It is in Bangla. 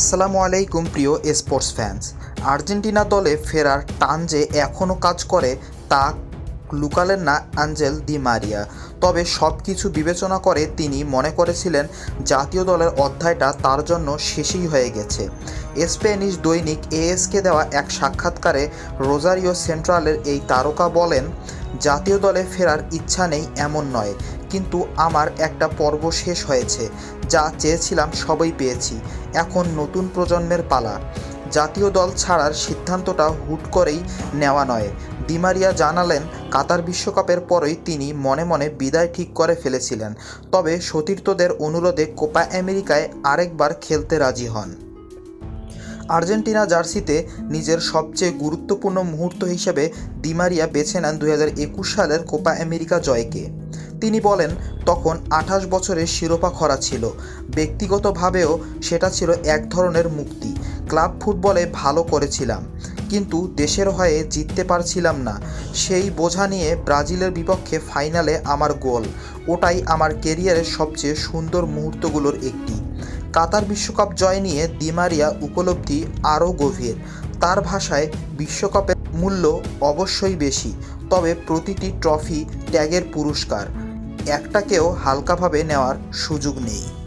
আসসালামু আলাইকুম প্রিয় স্পোর্টস ফ্যান্স। আর্জেন্টিনা দলে ফেরার টান যে এখনও কাজ করে তা লুকালেন না আঞ্জেল দি মারিয়া। তবে সব কিছু বিবেচনা করে তিনি মনে করেছিলেন জাতীয় দলের অধ্যায়টা তার জন্য শেষই হয়ে গেছে। স্প্যানিশ দৈনিক এএসকে দেওয়া এক সাক্ষাৎকারে রোজারিও সেন্ট্রালের এই তারকা বলেন, জাতীয় দলে ফেরার ইচ্ছা নেই, এমন নয়। কিন্তু আমার একটা পর্ব শেষ হয়েছে, যা চেয়েছিলাম সবই পেয়েছি। এখন নতুন প্রজন্মের পালা। জাতীয় দল ছাড়ার সিদ্ধান্তটা হুট করেই নেওয়া নয়। ডিমারিয়া জানালেন, কাতার বিশ্বকাপের পরই তিনি মনে মনে বিদায় ঠিক করে ফেলেছিলেন। তবে সতীর্থদের অনুরোধে কোপা আমেরিকায় আরেকবার খেলতে রাজি হন। আর্জেন্টিনা জার্সিতে নিজের সবচেয়ে গুরুত্বপূর্ণ মুহূর্ত হিসেবে দিমারিয়া বেছে নেন দু হাজার একুশ সালের কোপা আমেরিকা জয়কে। তিনি বলেন, তখন আঠাশ বছরের শিরোপা খরা ছিল। ব্যক্তিগতভাবেও সেটা ছিল এক ধরনের মুক্তি। ক্লাব ফুটবলে ভালো করেছিলাম। কিন্তু দেশের হয়ে জিততে পারছিলাম না। সেই বোঝা নিয়ে ব্রাজিলের বিপক্ষে ফাইনালে আমার গোল। ওটাই আমার কেরিয়ারের সবচেয়ে সুন্দর মুহূর্তগুলোর একটি। কাতার বিশ্বকাপ জয় নিয়ে দিমারিয়া উপলব্ধি আরও গভীর। তার ভাষায়, বিশ্বকাপের মূল্য অবশ্যই বেশি। তবে প্রতিটি ট্রফি ট্যাগের পুরস্কার। একটাকেও হালকাভাবে নেওয়ার সুযোগ নেই।